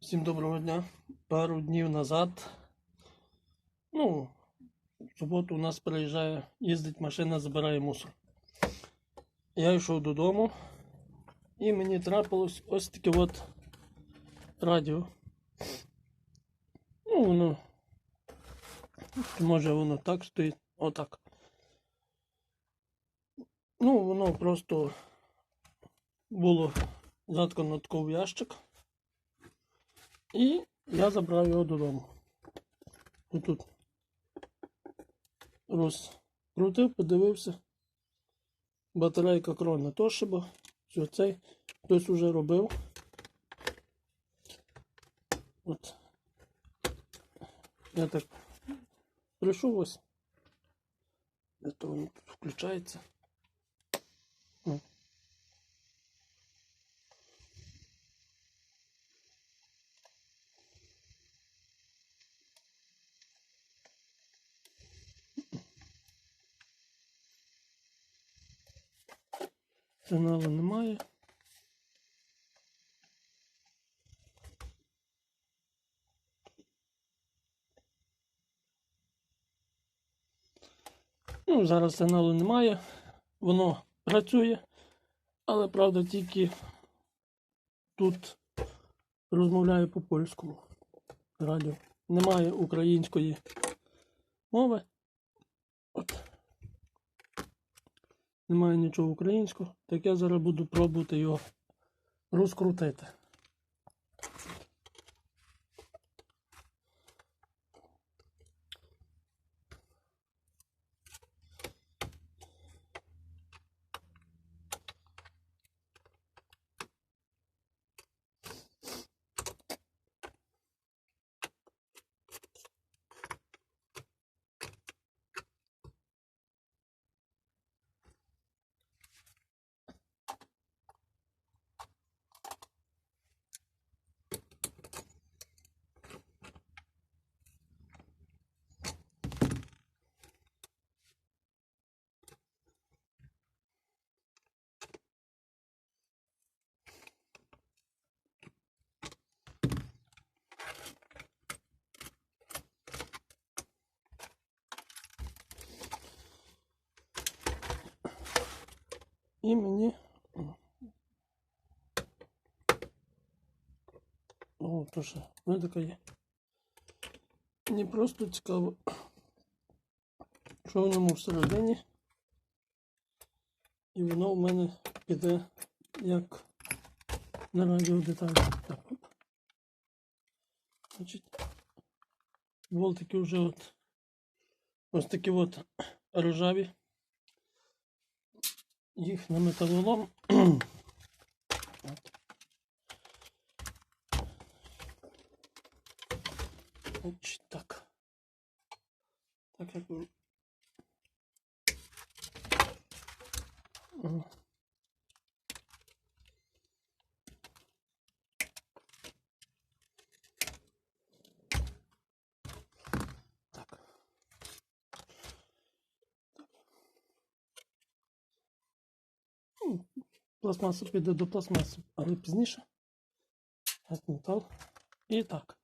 Всім доброго дня. Пару днів назад. Ну, в суботу у нас приїжджає, їздить машина, забирає мусор. Я йшов додому, і мені трапилось ось таке от радіо. Ну, воно. Може воно так стоїть. Отак. Ну, воно просто було заткано тако в ящик. І я забрав його додому. Отут розкрутив, подивився. Батарейка крона Toshiba. Все цей хтось уже робив. От. Я так прийшов ось. Де то включається. Сигналу немає. Ну, зараз сигналу немає. Воно працює, але правда тільки тут розмовляю по польському радіо. Немає української мови. От. Немає нічого українського, так я зараз буду пробувати його розкрутити. І мені. О, то що, ну є. Мені просто цікаво, що в ньому всередині. І воно в мене піде як на радіодеталі. Так, оп. Значить, волтики вже от ось такі от рожаві. Їх на металолом. Так. Так як ви. Ага. Так. Ну, Пластмаса піде до пластмаси, але пізніше. Метал. І так.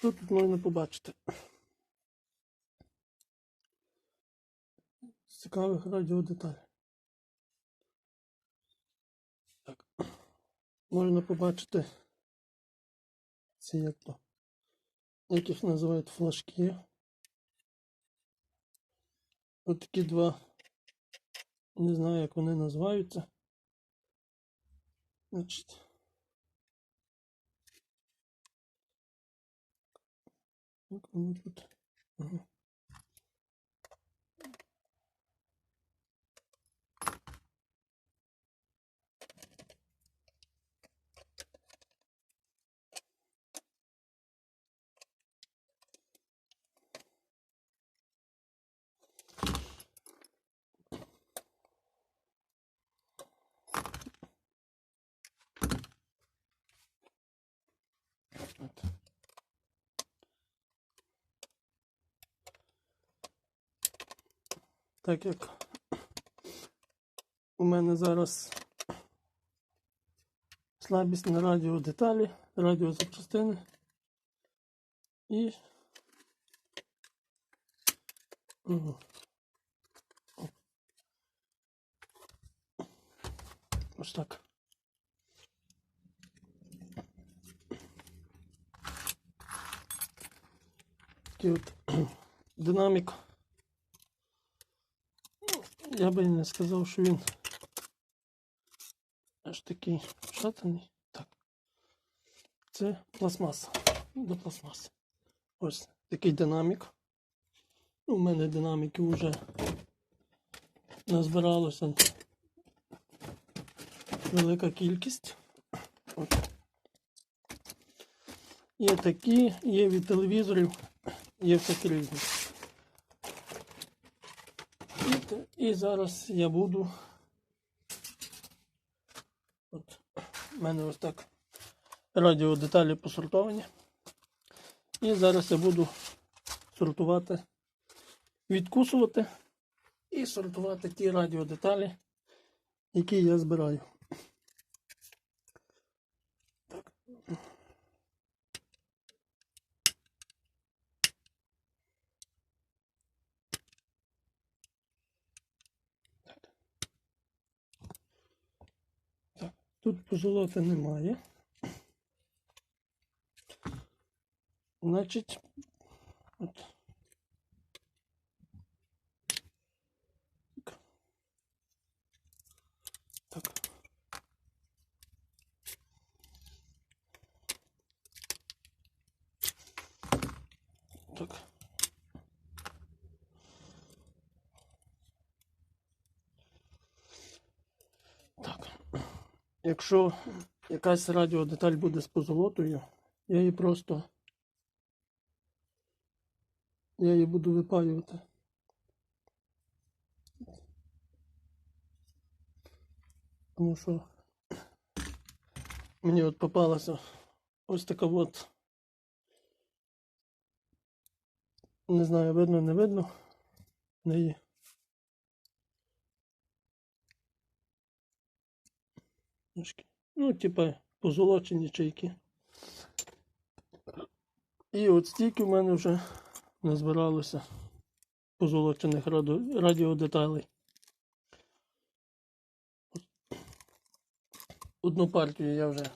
Тут можна побачити? Цікавих радіодеталей. Так. Можна побачити ці як то. Як їх називають флажки. Ось такі два. Не знаю, як вони називаються. Значить. Як вони тут? Ага. Так як у мене зараз слабість на радіодеталі, радіозапчастини. І ось так. Такий от динамік. Ну, Я би не сказав, що він аж такий шатаний. Так. Це пластмаса. До пластмаси. Ось такий динамік. Ну, У мене динаміків вже назбиралося велика кількість. От. Є такі, є від телевізорів, є всякі різні. І, зараз я буду. От, в мене ось так радіодеталі посортовані. І зараз я буду сортувати, відкусувати і сортувати ті радіодеталі, які я збираю. Тут позолоти немає. Значить, от. Так. Так. Так. Так. Якщо якась радіодеталь буде з позолотою, я її просто я її буду випаювати. Тому що мені от попалася ось така от. Не знаю, видно, не видно. Неї. Трошки. Ну, типа позолочені чайки. І от стільки в мене вже назбиралося позолочених радіодеталей. Одну партію я вже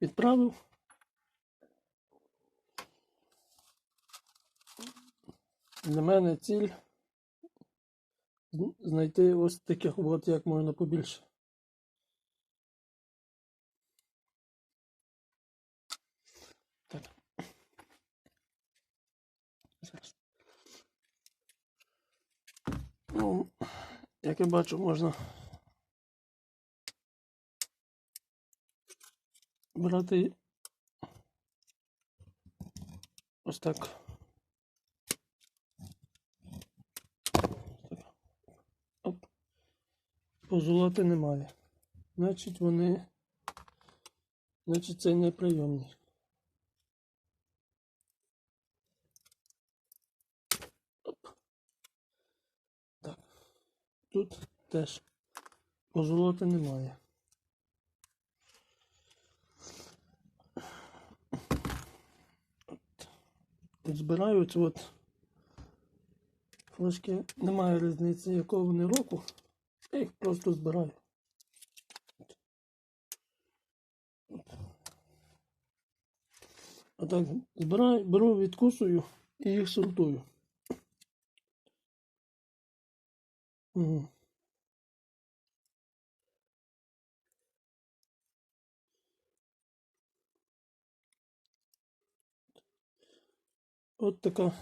відправив. Для мене ціль знайти ось таких от як можна побільше. Ну, як я бачу, можна брати ось так. Оп. Позолоти немає. Значить, вони. Значить, це неприйомні. Тут теж позолоти немає. От. Збираються от флешки, немає різниці, якого вони року. Я їх просто збираю. А так збираю, беру, відкусую і їх сортую. Мгм. От така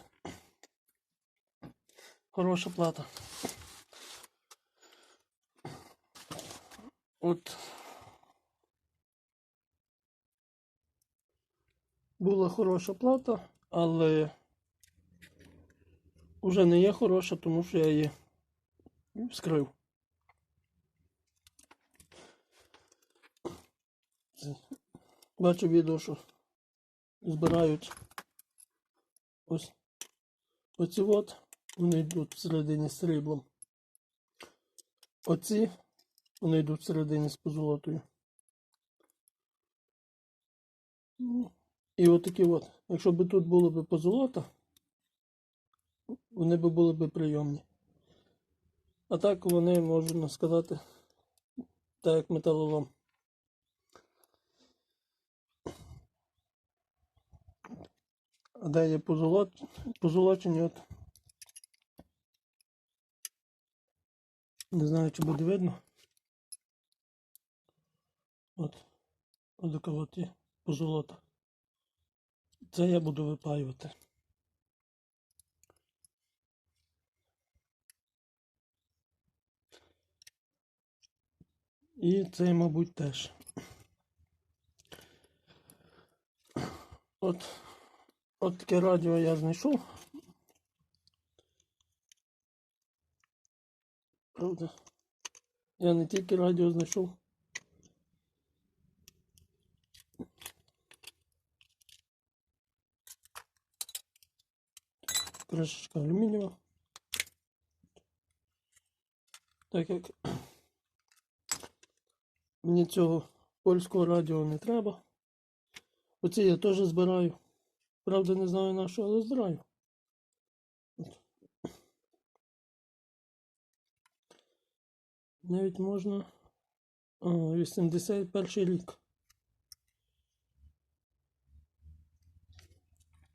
хороша плата. От була хороша плата, але вже не є хороша, тому що я її вскрив. Бачу відео, що збирають ось оці от, вони йдуть всередині з сріблом. Оці вони йдуть всередині з позолотою. Ну, І от такі от. Якщо б тут було б позолота, вони б були б прийомні. А так вони, можна сказати, так як металолом. А де є позолот... позолочені, от. Не знаю, чи буде видно. От. От така от є позолота. Це я буду випаювати. І це, мабуть, теж. От, от таке радіо я знайшов. Правда. Я не тільки радіо знайшов. Кришечка алюмінієва. Так як мені цього польського радіо не треба. Оці я теж збираю. Правда, не знаю на що, але збираю. Навіть можна. А, 81 рік.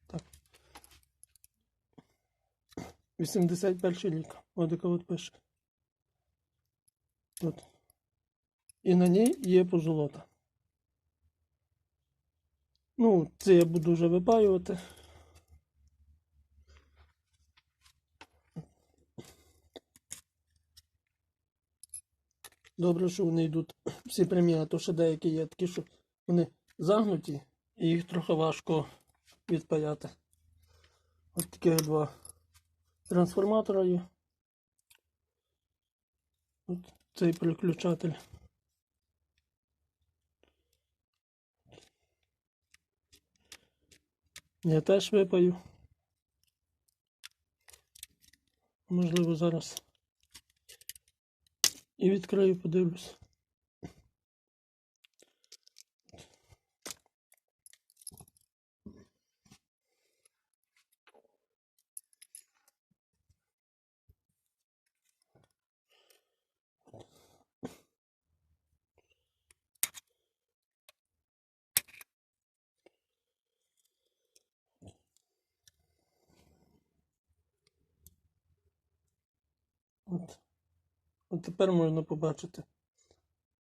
Так. 81 рік. От от пише. От. І на ній є позолота. Ну, це я буду вже випаювати. Добре, що вони йдуть всі прямі, а то ще деякі є такі, що вони загнуті і їх трохи важко відпаяти. Ось такі два трансформатора є. От цей переключатель. Я теж випаю. Можливо, зараз і відкрию, подивлюсь. От. От тепер можна побачити,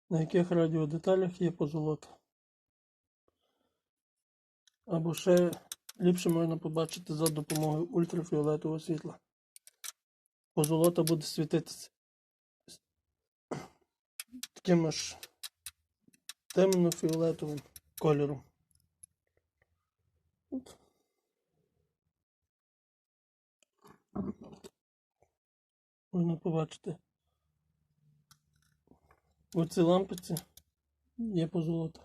на яких радіодеталях є позолота. Або ще ліпше можна побачити за допомогою ультрафіолетового світла. Позолота буде світитися таким аж темно-фіолетовим кольором. От. Можна побачити. Оці лампиці є позолота.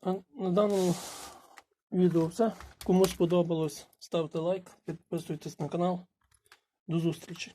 А на даному відео все. Кому сподобалось, ставте лайк, підписуйтесь на канал. До зустрічі!